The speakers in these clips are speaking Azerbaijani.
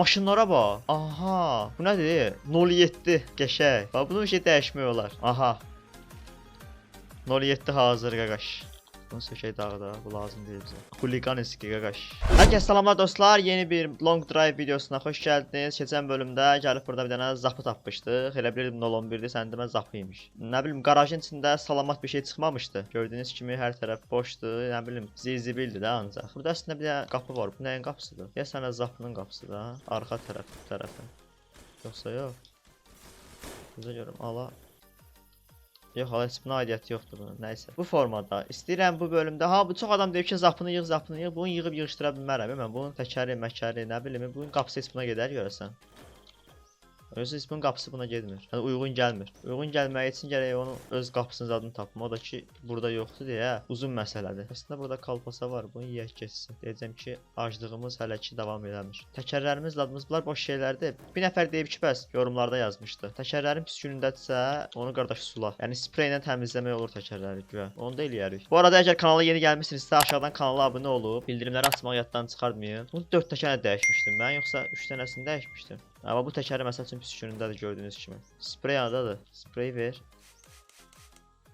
Maşınlara bax. Aha, bu nədir? 07 qəşəng. Bax bunu bir şey dəyişmək olar. Aha. 07 hazır qaqaş. Bunu sökək dağda, bu lazım deyil bizə. Xuliqaniski qaqaş. Hər kəs salamlar dostlar, yeni bir long drive videosuna xoş gəldiniz. Keçən bölümdə gəlib burada bir dənə zapı tapmışdıq. Elə bilirdim 011-dir, sən demə zapı imiş. Nə bilim, qarajın içində salamat bir şey çıxmamışdı. Gördüyünüz kimi hər tərəf boşdur, nə bilim, zizibildi də ancaq. Burada əslində bir dənə qapı var. Bu nəyin qapısıdır? Ya sənə zapının qapısıdır ha? Arxa tərəf, tərəfə. Yoxsa yox. Bizə görüm, ala. Yox, hala heç buna aidiyyəti yoxdur bunun. Nəysə. Bu formada istəyirəm bu bölümdə. Ha, bu çox adam deyir ki, zapını yığ, zapını yığ. Bunu yığıb yığışdıra bilmərəm. Mən bunun təkəri, məkəri, nə bilim, bunun qapısı heç buna gedər görəsən. Özü bunun qapısı buna getmir. Yəni uyğun gəlmir. Uyğun gəlməyi üçün gərək onun öz qapısının zadını tapım. O da ki, burada yoxdur deyə uzun məsələdir. Əslində burada kalpasa var. Bunu yeyək keçsin. Deyəcəm ki, aclığımız hələ ki davam eləmir. Təkərlərimiz, ladımız bunlar boş şeylərdir. Bir nəfər deyib ki, bəs yorumlarda yazmışdı. Təkərlərin pis günündədirsə, onu qardaş sula. Yəni spreylə təmizləmək olur təkərləri güya. Onu da eləyərik. Bu arada əgər kanala yeni gəlmisinizsə, aşağıdan kanala abunə olub bildirimləri açmağı yaddan çıxartmayın. Bunu 4 təkərlə dəyişmişdim mən, yoxsa 3 dənəsini dəyişmişdim. Amma bu təkəri məsəl üçün pis günündədir gördüyünüz kimi. Sprey adadır. Sprey ver.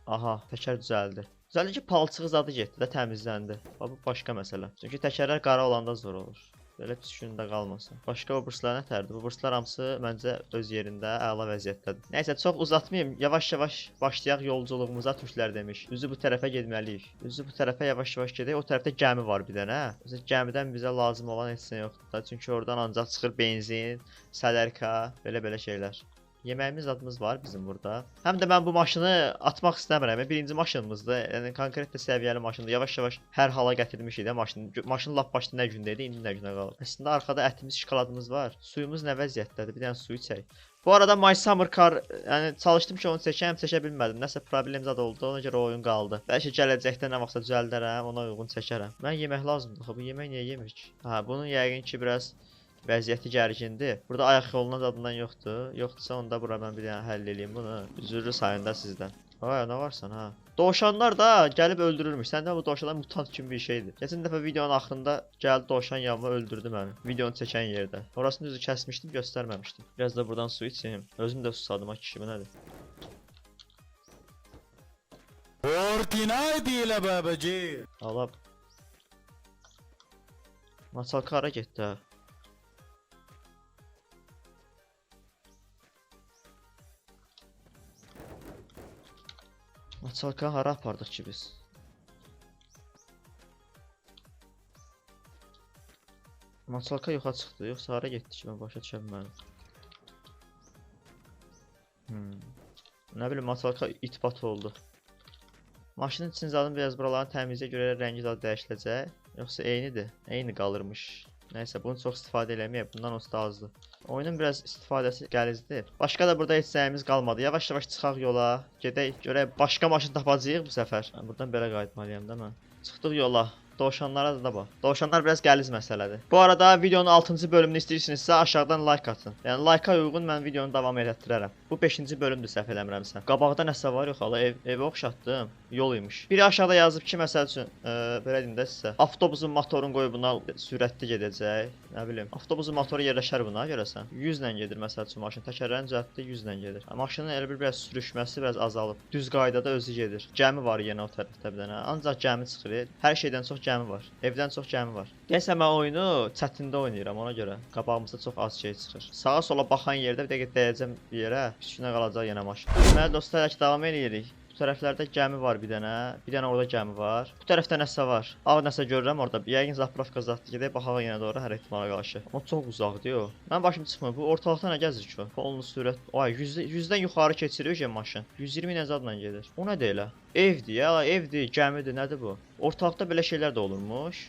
Aha, təkər düzəldi. Düzəldi ki, palçığı zadı getdi də təmizləndi. Bu başqa məsələ. Çünki təkərlər qara olanda zor olur. Belə pis gündə qalmasın. Başqa o burslar nətərdir? Bu burslar hamısı məncə öz yerində, əla vəziyyətdədir. Nəysə, çox uzatmayım. Yavaş-yavaş başlayaq yolculuğumuza türklər demiş. Üzü bu tərəfə getməliyik. Üzü bu tərəfə yavaş-yavaş gedək. O tərəfdə gəmi var bir dənə. Məsələn, gəmidən bizə lazım olan heç nə yoxdur da. Çünki oradan ancaq çıxır benzin, sələrka, belə-belə şeylər. Yeməyimiz adımız var bizim burada. Həm də mən bu maşını atmaq istəmirəm. Birinci maşınımızdır. Yəni konkret də səviyyəli maşındır. Yavaş-yavaş hər hala gətirmişik də maşını. Maşın lap başda nə gündə idi, indi nə günə qalıb. Əslində arkada ətimiz, şokoladımız var. Suyumuz nə vəziyyətdədir? Bir dənə su içək. Bu arada My Summer Car, yəni çalışdım ki, onu çəkəm, çəkə bilmədim. Nəsə problem zad oldu, ona görə oyun qaldı. Bəlkə gələcəkdə nə vaxtsa düzəldərəm, ona uyğun çəkərəm. Mən yemək lazımdır. Axı bu yemək niyə yemirik? Ha, bunun yəqin ki, biraz vəziyyəti gərgindir. Burada ayaq yolundan adından yoxdur. Yoxdursa onda bura mən bir dənə həll eləyim bunu. Üzürlü sayında sizdən. Ay, nə varsan ha? Dovşanlar da gəlib öldürürmüş. Səndə bu dovşanlar mutant kimi bir şeydir. Keçən dəfə videonun axırında gəldi dovşan yanıma öldürdü məni. Videonu çəkən yerdə. Orasını düzü kəsmişdim, göstərməmişdim. Biraz da buradan su içeyim. Özüm də susadım ha kişi nədir? Fortnite ile babacı. Allah. Masalka hara getdi ha? Masalka hara apardıq ki biz? Masalka yoxa çıxdı, yoxsa hara getdi ki mən başa düşə bilmədim. Hmm. Nə bilim Masalka itbat oldu. Maşının için zaten biraz buraların təmizliyə görə rəngi zad dəyişiləcək. Yoxsa eynidir. Eyni qalırmış. Nəysə, bunu çox istifadə eləməyək. Bundan onsuz da azdır. Oyunun biraz istifadəsi gəlizdir. Başqa da burada heç səyimiz qalmadı. Yavaş-yavaş çıxaq yola. Gedək görək başqa maşın tapacağıq bu səfər. Mən buradan belə qayıtmalıyam da mən. Çıxdıq yola. Dovşanlara da bax. Dovşanlar biraz qəliz məsələdir. Bu arada videonun 6-cı bölümünü istəyirsinizsə aşağıdan like atın. Yəni like-a uyğun mən videonu davam elətdirərəm. Bu 5-ci bölümdür səhv eləmirəmsə. Qabaqda nəsə var yox hala ev evə oxşatdım. Yol imiş. Biri aşağıda yazıb ki, məsəl üçün, e, belə deyim də sizə. Avtobusun motorunu qoyub buna sürətli gedəcək. Nə bilim. Avtobusun motoru yerləşər buna görəsən. 100 ilə gedir məsəl üçün maşın. Təkərlərin cəhətdə 100 ilə gedir. Maşının elə bir biraz sürüşməsi biraz azalıb. Düz qaydada özü gedir. Gəmi var yenə o tərəfdə bir dənə. Ancaq gəmi çıxır. Hər şeydən çox gəmi var. Evdən çox gəmi var. Deyəsən mən oyunu çətində oynayıram ona görə. Qabağımızda çox az şey çıxır. Sağa sola baxan yerdə bir dəqiqə dəyəcəm bir yerə, üstünə qalacaq yenə maşın. Deməli dostlar, ki davam eləyirik. Bu tərəflərdə gəmi var bir dənə. Bir dənə orada gəmi var. Bu tərəfdə nəsə var. Ağ nəsə görürəm orada. Yəqin zapravka zaddır. Gedək baxaq yenə doğru hər ehtimala qarşı. Amma çox uzaqdır o. Mən başım çıxmır. Bu ortalıqda nə gəzir ki? o? Polnu sürət. Ay 100 100-dən yuxarı keçirir ki maşın. 120 ilə zadla gedir. O nədir elə? Evdir ya, evdir, gəmidir, nədir bu? Ortalıqda belə şeylər də olurmuş.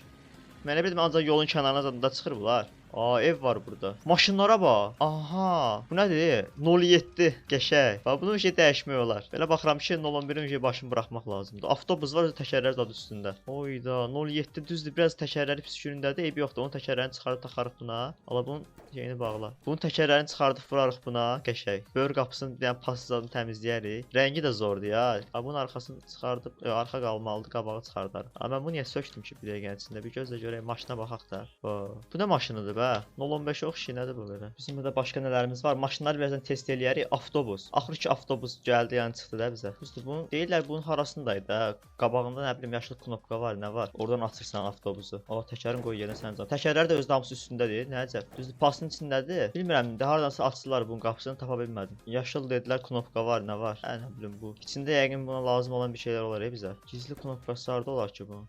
Mən nə bildim ancaq yolun kənarına zadında çıxır bunlar. Aa ev var burada. Maşınlara bax. Aha, bu nədir? 07 qəşəng. Bax bunu bir şey dəyişmək olar. Belə baxıram ki, 011-in bir şey başını buraxmaq lazımdır. Avtobus var, təkərlər zad üstündə. Oyda, 07 düzdür, biraz təkərləri pis günündədir. Eybi yoxdur. Onun təkərlərini çıxarıb taxarıq buna. Ala bunun şeyini bağla. Bunun təkərlərini çıxardıb vurarıq buna. Qəşəng. Böyür qapısını dənə pasızadını təmizləyərik. Rəngi də zordur ya. Ha bunun arxasını çıxardıb, e, arxa qalmalıdır, qabağı çıxardarıq. Amma mən bunu niyə sökdüm ki bir dəqiqənin içində? Bir gözlə görək, maşına baxaq da. Ba. Bu nə maşınıdır? Hə. 015 oxşay nədir bu belə? Bizim burada başqa nələrimiz var? Maşınları birazdan test eləyərik. Avtobus. Axır ki avtobus gəldi, yəni çıxdı da bizə. Düzdür, bunu deyirlər bunun harasındaydı da. Qabağında nə bilim yaşıl knopka var, nə var? Oradan açırsan avtobusu. O təkərin qoy yerinə sən can. Təkərlər də öz hamısı üstündədir. Nə əcəb. Düzdür, pasın içindədir. Bilmirəm, indi hardansa açdılar bunun qapısını tapa bilmədim. Yaşıl dedilər, knopka var, nə var? Hə, nə bilim bu. İçində yəqin buna lazım olan bir şeylər olar ya bizə. Gizli knopkası harda olar ki bu?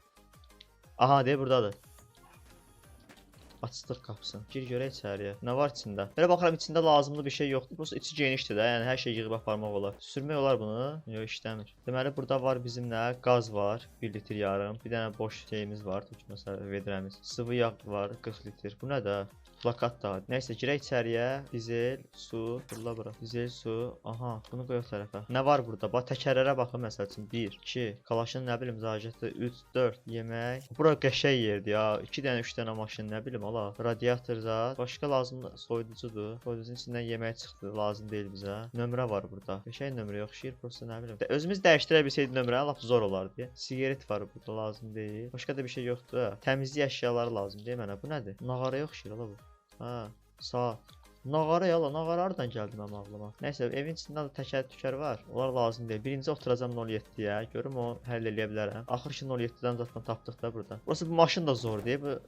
Aha, deyə burdadır. Açdıq qapısını. Gir görək içəriyə. Nə var içində? Belə baxıram içində lazımlı bir şey yoxdur. Prosta içi genişdir də, yəni hər şey yığıb aparmaq olar. Sürmək olar bunu? Yox, işləmir. Deməli burada var bizim nə? Qaz var, 1 litr yarım. Bir dənə boş şeyimiz var, tutma məsələ vedrəmiz. Sıvı yağ var, 40 litr. Bu nə də? Plakat da. Nəysə girək içəriyə. Dizel, su, fırla bura. Dizel, su. Aha, bunu qoyaq tərəfə. Nə var burada? Bax təkərlərə baxın məsəl üçün 1, 2, kalaşın nə bilim zacəti 3, 4, yemək. Bura qəşəng yerdir ya. 2 dənə, 3 dənə maşın nə bilim ala. Radiator zat. Başqa lazım soyuducudur. Soyuducunun içindən yemək çıxdı. Lazım deyil bizə. Nömrə var burada. Qəşəng nömrə yox, şir prosta nə bilim. Özümüz dəyişdirə bilsəydik nömrəni lap zor olardı. Siqaret var burada lazım deyil. Başqa da bir şey yoxdur. Təmizlik əşyaları lazım deyil mənə. Bu nədir? Nağara yox şir ala bu. Hə, saat. Nağara yala, nağara hardan gəldi mənim ağlıma? Nəysə, evin içində də təkər tükər var. Onlar lazım deyil. Birinci oturacam 07-yə, görüm o həll eləyə bilərəm. Axır ki 07-dən zaten tapdıq da burada. Burası bu maşın da zor deyil. Bu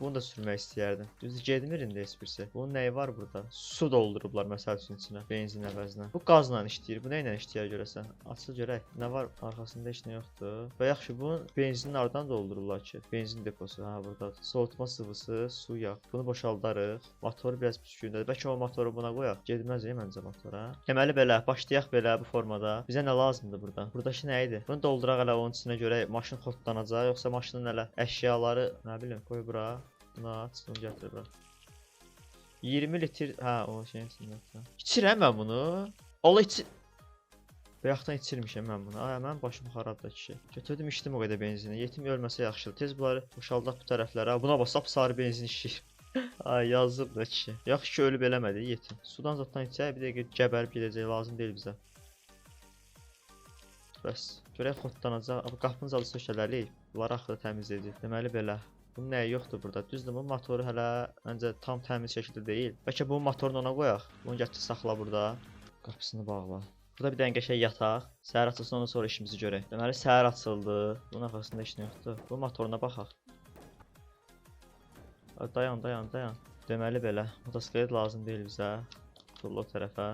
bunu da sürmək istəyərdim. Düzdür, getmir indi heç birisi. Bunun nəyi var burada? Su doldurublar məsəl üçün içinə, benzin əvəzinə. Bu qazla işləyir. Bu nə ilə işləyir görəsən? Açıl görək. Nə var arxasında heç nə yoxdur. Və yaxşı bu benzinin hardan doldururlar ki? Benzin deposu ha burdadır. Soğutma sıvısı, su, yağ. Bunu boşaldarıq. Motoru biraz püskündədir. Bəlkə o motoru buna qoyaq. Getməz ya məncə motora. Deməli belə, başlayaq belə bu formada. Bizə nə lazımdır burdan? Buradakı nə idi? Bunu dolduraq elə onun içinə görə maşın xodlanacaq, yoxsa maşının elə əşyaları, nə bilim, qoy bura. Bunu aç, bunu gətir bura. 20 litr, hə, o şeyin içində. İçirəm mən bunu. Allah içi Bayaqdan içirmişəm mən bunu. Ay, mənim başım xarabdır kişi. Götürdüm içdim o qədər benzini. Yetim ölməsə yaxşıdır. Tez bunları boşaldaq bu tərəflərə. Buna bax, sap sarı benzin işləyir. Ay yazıb da kişi. Yaxşı ki ölüb eləmədi yetim. Sudan zatdan içək, bir dəqiqə gəbərib gedəcək, lazım deyil bizə. Bəs görək xodlanacaq. Bu qapının zalı sökələliyik. Bunları axıra təmizləyəcək. Deməli belə. Bunun nəyi yoxdur burada? Düzdür, bu motoru hələ məncə tam təmiz şəkildə deyil. Bəlkə bu motorunu ona qoyaq. Bunu gətir saxla burada. Qapısını bağla. Burada bir dənə qəşəng yataq. Səhər açılsın ondan sonra işimizi görək. Deməli səhər açıldı. Bunun arxasında heç nə yoxdur. Bu motoruna baxaq. Ay, Dayan, dayan, dayan. Deməli belə, motosiklet lazım deyil bizə. Tulla o tərəfə.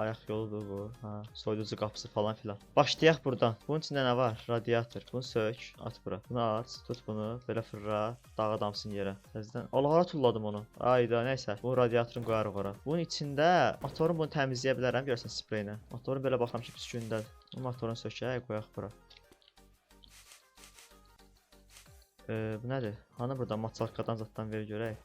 Ayaq yoludur bu. Hə, soyuducu qapısı falan filan. Başlayaq burdan. Bunun içində nə var? Radiator. Bunu sök, at bura. Bunu at, tut bunu, belə fırra, dağa damsın yerə. Təzədən. Hara tulladım onu. Ayda, nəysə. Bu radiatorun qoyarıq ora. Bunun içində motorun bunu təmizləyə bilərəm, görsən spreylə. Motorun belə baxıram ki, pis gündədir. Motorun sökək, qoyaq bura. Ee, bu nədir? Hani burada maçalkadan zaddan ver görək.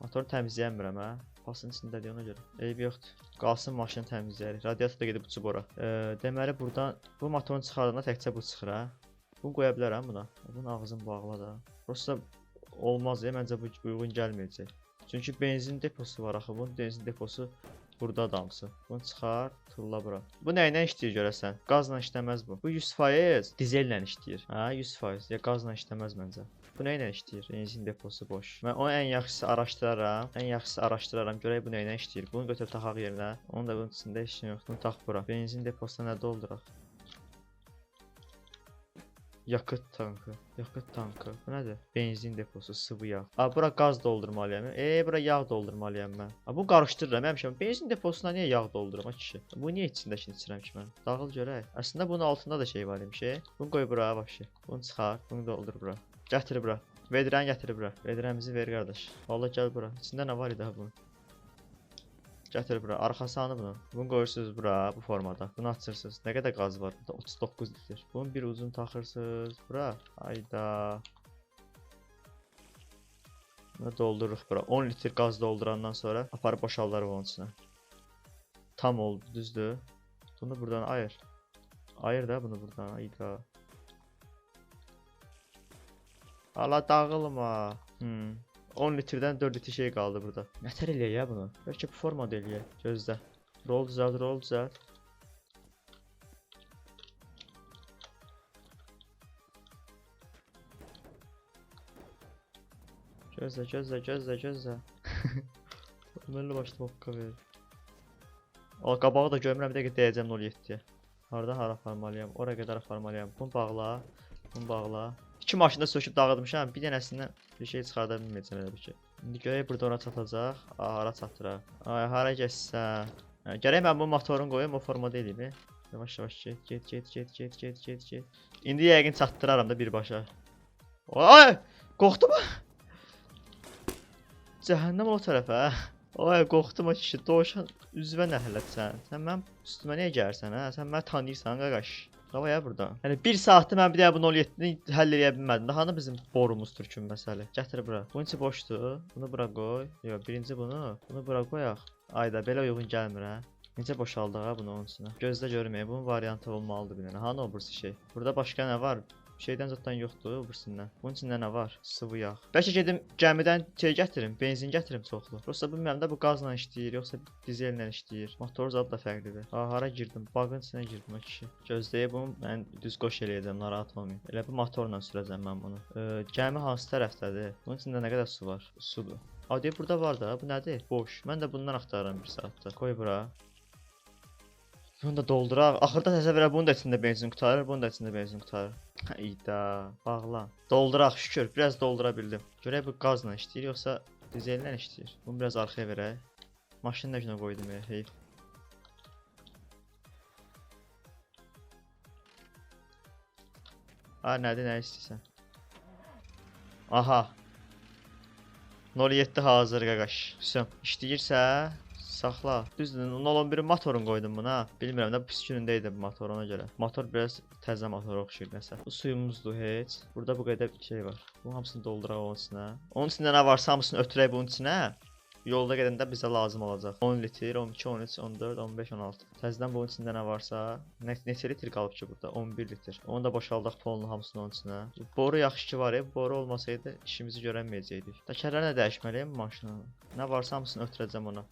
Motoru təmizləyəmirəm hə. Pasın içindədir ona görə. Eybi yoxdur. Qalsın maşını təmizləyərik. Radiator da gedib uçub ora. Ee, deməli burdan bu motorun çıxardığında təkcə bu çıxır hə. Bunu qoya bilərəm buna. Bunun ağzını bağla da. Prosta olmaz ya məncə bu uyğun gəlməyəcək. Çünki benzin deposu var axı. Bunun benzin deposu burada adamsı. Bunu çıxar, tulla bura. Bu nə ilə işləyir görəsən? Qazla işləməz bu. Bu 100% dizellə işləyir. Hə, 100%. Ya qazla işləməz məncə. Bu nə ilə işləyir? Benzin deposu boş. Mən onu ən yaxşısı araşdıraram. Ən yaxşısı araşdıraram. Görək bu nə ilə işləyir. Bunu götür taxaq yerinə. Onun da bunun içində nə yoxdur. Tax bura. Benzin deposuna nə dolduraq? Yakıt tankı. Yakıt tankı. Bu nədir? Benzin deposu, sıvı yağ. A bura qaz doldurmalıyam. E bura yağ doldurmalıyam mən. A bu qarışdırıram həmişə. Benzin deposuna niyə yağ doldururam kişi? Bu niyə içindəkini içirəm ki mən? Dağıl görək. Əslində bunun altında da şey var imiş. e. Bunu qoy bura vəbşi. Bunu çıxar, bunu doldur bura. Gətir bura. Vedrəni gətir bura. Vedrəmizi ver qardaş. Vallahi gəl bura. İçində nə var idi ha bunun? Gətir bura. Arxası hanı bunun? Bunu qoyursunuz bura bu formada. Bunu açırsınız. Nə qədər qaz var burada? 39 litr. Bunun bir uzun taxırsınız bura. Ayda. Bunu doldururuq bura. 10 litr qaz doldurandan sonra aparıb boşaldarıq onun içinə. Tam oldu, düzdür? Bunu buradan ayır. Ayır da bunu buradan. Ayda. Ala dağılma. Hmm. 10 litrdən 4 litr şey qaldı burada. Nətər eləyək ya bunu? Bəlkə bu formada eləyək. Gözlə. Roll düzəlt, roll düzəlt. Gözlə, gözlə, gözlə, gözlə. Ömürlü başlı hokka verir. O qabağı da görmürəm, bir dəqiqə deyəcəm 07-yə. Harda hara aparmalıyam? Oraya qədər aparmalıyam. Bunu bağla, bunu bağla. İki maşında söküb dağıtmışam. Bir dənəsindən bir şey çıxarda bilməyəcəm elə bir ki. İndi görək burada ora çatacaq. Aa, hara çatdıraq. Ay, hara. Hə, Gərək mən bu motorun qoyum, o formada eləyim. Yavaş yavaş get, get, get, get, get, get, get, get. İndi yəqin çatdıraram da birbaşa. Ay! Qorxdum. Cəhənnəm o tərəfə. Ay, qorxdum o kişi. Dovşan üzvə nəhlətsən. Sən mənim üstümə niyə gəlirsən hə? Sən məni tanıyırsan qaqaş. Qavaya burdan. Yəni 1 saatdır mən bir də bu 07-ni həll edə bilmədim. Daha nə bizim borumuz türkün məsələ. Gətir bura. Bunun içi boşdur. Bunu bura qoy. Yox, birinci bunu. Bunu bura qoyaq. Ayda belə uyğun gəlmir hə. Necə boşaldıq ha bunu onun içinə? Gözlə görməyə bunun variantı olmalıdır bir dənə. Hanı o burası şey? Burada başqa nə var? Şeydən zətdən yoxdur birisindən. Bunun içində nə var? Sıvı yağ. Bəlkə gedim gəmidən şey gətirim, benzin gətirim çoxlu. Yoxsa bilmirəm də bu qazla işləyir, yoxsa dizellə işləyir. Motor zad da fərqlidir. Ha, hara girdim? Bağın içinə girdim o kişi. Gözləyib bunu mən düz qoş eləyəcəm, narahat olmayın. Elə bu motorla sürəcəm mən bunu. Ee, gəmi hansı tərəfdədir? Bunun içində nə qədər su var? Sudur. Adi burada var da, bu nədir? Boş. Mən də bundan axtarıram bir saatda. Qoy bura. Bunu da dolduraq. Axırda təsəvvür et, bunun da içində benzin qutarır, bunun da içində benzin qutarır. İda, bağla. Dolduraq şükür, biraz doldura bildim. Görək bu qazla işləyir yoxsa dizellə işləyir. Bunu biraz arxaya verək. Maşını da günə qoydum ya, heyf. Ha, nədir, nə istəyirsən? Aha. 07 hazır qaqaş. Vəsəm, işləyirsə saxla. Düzdür, 011 motorun qoydum buna. Bilmirəm də pis günündə idi bu motor ona görə. Motor biraz təzə motora oxşuyur nəsə. Bu suyumuzdur heç. Burada bu qədər şey var. Bu hamısını dolduraq onun içinə. Onun içində nə varsa hamısını ötürək bunun içinə. Yolda gedəndə bizə lazım olacaq. 10 litr, 12, 13, 14, 15, 16. Təzədən bunun içində nə varsa, nə neçə litr qalıb ki burada? 11 litr. Onu da boşaldaq polunu hamısını onun içinə. Boru yaxşı ki var ya, boru olmasaydı işimizi görənməyəcəkdik. Təkərləri də dəyişməliyəm maşının. Nə varsa hamısını ötürəcəm ona.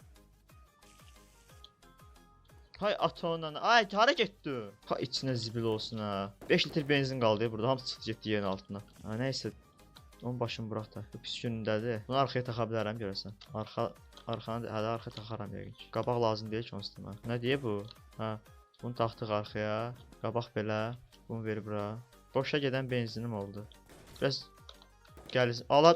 Hay atonla. Ay hara getdi? Ha içinə zibil olsun ha. 5 litr benzin qaldı burada. Hamısı çıxdı getdi yerin altına. Ha nəysə. Onun başını burax da. Bu pis günündədir. Bunu arxaya taxa bilərəm görəsən. Arxa arxanı hələ arxa taxaram yəqin ki. Qabaq lazım deyil ki onsuz da. Nə deyə bu? Ha. Bunu taxdıq arxaya. Qabaq belə. Bunu ver bura. Boşa gedən benzinim oldu. Biraz gəlir. Ala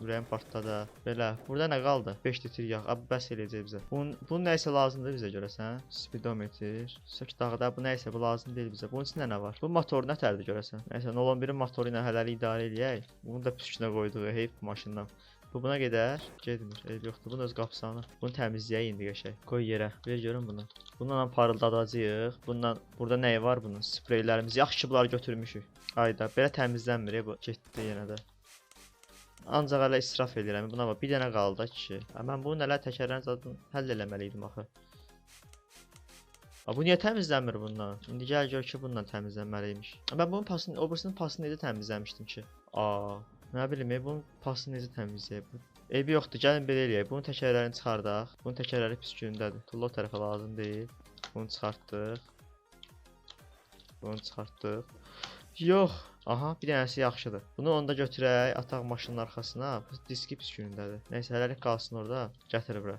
Ürəyim partladı. ha. Belə. Burada nə qaldı? 5 litr yağ. Abi bəs eləyəcək bizə. Bunun, bunun nə isə lazımdır bizə görəsən. Speedometer. Sök dağda bu nə isə bu lazım deyil bizə. Bunun içində nə var? Bu motor nə tərdir görəsən? Nəysə 011-in motoru ilə hələlik idarə eləyək. Bunu da püskünə qoyduq. Heyf maşından. Bu buna gedər. Getmir. Eyb yoxdur. Bunun öz qapısını. Bunu təmizləyək indi qəşəng. Qoy yerə. Ver görün bunu. Bununla parıldadacağıq. Bundan burada nəyi var bunun? Spreylərimiz. Yaxşı ki bunları götürmüşük. Ayda belə təmizlənmir e, bu. Getdi yenə də. Ancaq hələ israf edirəm. Buna bax, bir dənə qaldı kişi. Ha, mən bunu nələ təkərlərin zadını həll eləməli idim axı. Ha, bu niyə təmizlənmir bundan? İndi gəl gör ki, bununla təmizlənməliymiş. Ha, Mən bunun pasını, o birisinin pasını necə təmizləmişdim ki? Aa, nə bilim, e, bunun pasını necə təmizləyib? Eybi yoxdur, gəlin belə eləyək. Bunun təkərlərini çıxardaq. Bunun təkərləri pis gündədir. Tulla o tərəfə lazım deyil. Bunu çıxartdıq. Bunu çıxartdıq. Yox. Aha, bir dənəsi yaxşıdır. Bunu onda götürək, ataq maşının arxasına. Bu diski pis günündədir. Nəysə, hələlik qalsın orada. Gətir bura.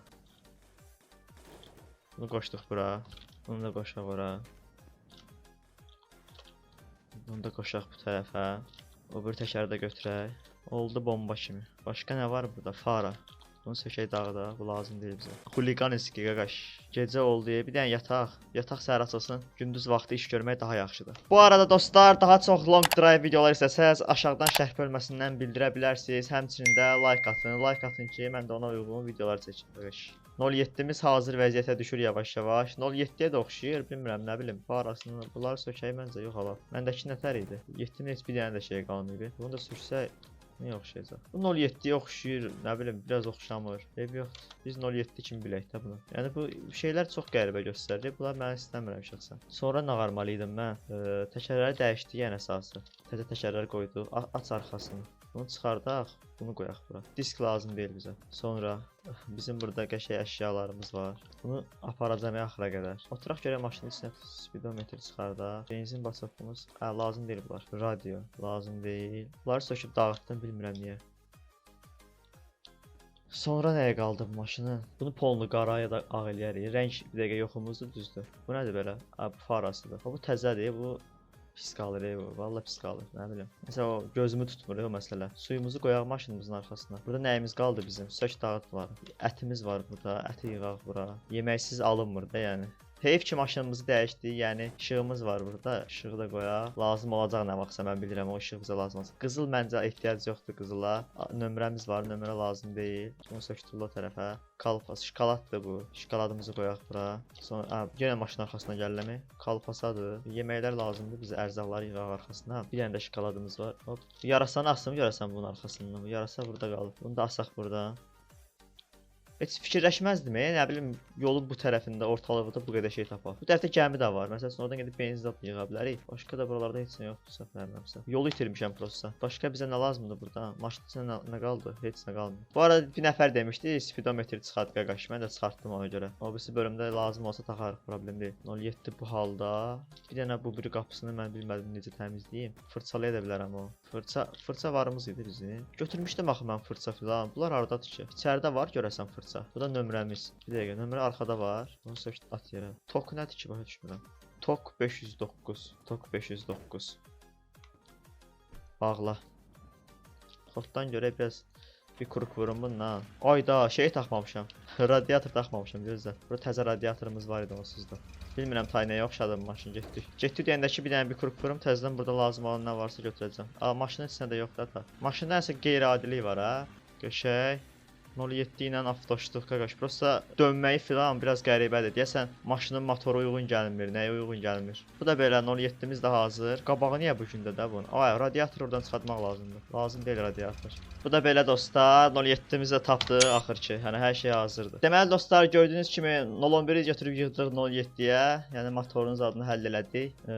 Bunu qoşduq bura. Bunu da qoşaq ora. Bunu da qoşaq bu tərəfə. O bir təkəri də götürək. Oldu bomba kimi. Başqa nə var burada? Fara. Bunu sökək dağda. Bu lazım deyil bizə. Xuliqaniski qaqaş. Gecə oldu. Bir dənə yataq. Yataq səhər açılsın. Gündüz vaxtı iş görmək daha yaxşıdır. Bu arada dostlar, daha çox long drive videolar istəsəz aşağıdan şərh bölməsindən bildirə bilərsiniz. Həmçinin də like atın. Like atın ki, mən də ona uyğun videolar çəkim. qaqaş. 07-miz hazır vəziyyətə düşür yavaş-yavaş. 07-yə də oxşayır, bilmirəm, nə bilim. Bu arasını bunlar sökək məncə yox ala. Məndəki nətər idi? 7-nin heç bir dənə də şey qalmayıb. Bunu da sürsək Niyə oxşayacaq? Bu 07-yə oxşayır, nə bilim, biraz oxşamır. Eyb yoxdur. Biz 07 kimi bilək də bunu. Yəni bu şeylər çox qəribə göstərir. Bunlar mən istəmirəm şəxsən. Sonra nə qarmalı idim mən? E, təkərləri dəyişdik yəni əsası. Təzə təkərlər qoyduq. A aç arxasını. Bunu çıxardaq, bunu qoyaq bura. Disk lazım deyil bizə. Sonra bizim burada qəşəng əşyalarımız var. Bunu aparacağam axıra qədər. Oturaq görək maşının içinə speedometr çıxardaq. Benzin basofumuz, hə lazım deyil bunlar. Radio lazım deyil. Bunları söküb dağıtdım, bilmirəm niyə. Sonra nəyə qaldı bu maşının? Bunu polnu qara ya da ağ eləyərik. Rəng bir dəqiqə yoxumuzdur, düzdür. Bu nədir belə? A, bu farasıdır. Ha, bu təzədir, bu pis qalır bu. Valla pis qalır. Nə bilim. Məsələn o gözümü tutmur o məsələ. Suyumuzu qoyaq maşınımızın arxasına. Burada nəyimiz qaldı bizim? Sök dağıt var. Ətimiz var burada. Əti yığaq bura. Yeməksiz alınmır da yəni. Heyf ki maşınımızı dəyişdik. Yəni işığımız var burada. İşığı da qoyaq. Lazım olacaq nə vaxtsa mən bilirəm o işıq bizə lazım olacaq. Qızıl məncə ehtiyac yoxdur qızıla. Nömrəmiz var, nömrə lazım deyil. Sökdürül o tərəfə. Kalpas, şokoladdır bu. Şokoladımızı qoyaq bura. Sonra a, yenə maşının arxasına gəliləmi? Kalpasadır. Yeməklər lazımdır bizə ərzaqları yığaq arxasına. Bir dənə də şokoladımız var. Hop. Yarasanı asım görəsən bunun arxasından. Yarasa burada qalıb. Bunu da asaq burada. Heç fikirləşməzdim, e, nə bilim, yolun bu tərəfində, ortalıqda bu qədər şey tapaq. Bu tərəfdə gəmi də var. Məsələn, oradan gedib benzin zad yığa bilərik. Başqa da buralarda heç nə yoxdur, səhv eləmirəmsə. Yolu itirmişəm prosta. Başqa bizə nə lazımdır burada? Maşın içində nə, nə qaldı? Heç nə qalmır. Bu arada bir nəfər demişdi, speedometr çıxart qaqaş. Mən də çıxartdım ona görə. O birisi bölümdə lazım olsa taxarıq, problem deyil. 07 bu halda. Bir dənə bu biri qapısını mən bilmədim necə təmizləyim. Fırçalaya da bilərəm o. Fırça, fırça varımız idi bizim. Götürmüşdüm axı mən fırça filan. Bunlar hardadır ki? İçəridə var görəsən fırça. Bu da nömrəmiz. Bir dəqiqə, nömrə arxada var. Bunu sök at yerə. Tok nədir ki, başa düşmürəm. Tok 509. Tok 509. Bağla. Xoddan görə biraz bir kuruk vurum bununla. Ayda şey taxmamışam. radiator taxmamışam gözlə. Burada təzə radiatorumuz var idi onsuz da. Bilmirəm tay nəyə oxşadı bu maşın getdi. Getdi deyəndə ki, bir dənə bir kuruk vurum, təzədən burada lazım olan nə varsa götürəcəm. A, maşının içində də yoxdur da. Maşında nəsə qeyri-adilik var ha. Qəşəng. 07 ilə avtoşduq qaqaş. Prosta dönməyi filan biraz qəribədir. Deyəsən maşının motoru uyğun gəlmir, nəyə uyğun gəlmir. Bu da belə 07-miz də hazır. Qabağı niyə bu gündə də bunun? Ay, radiator oradan çıxartmaq lazımdır. Lazım deyil radiator. Bu da belə dostlar, 07-miz də tapdıq axır ki. Yəni hər şey hazırdır. Deməli dostlar, gördüyünüz kimi 011-i götürüb yığdıq 07-yə. Yəni motorun zadını həll elədik. Ee,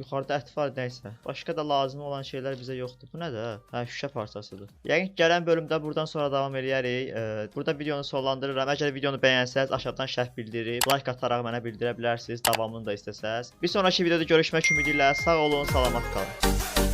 yuxarıda ət var nəysə. Başqa da lazım olan şeylər bizə yoxdur. Bu nədir? Hə, şüşə parçasıdır. Yəqin gələn bölümdə buradan sonra davam eləyərik. Ee, burada videonu sonlandırıram. Əgər videonu bəyənsəz, aşağıdan şərh bildirib, like ataraq mənə bildirə bilərsiniz. Davamını da istəsəz. Bir sonraki videoda görüşmək ümidi ilə sağ olun, salamat qalın.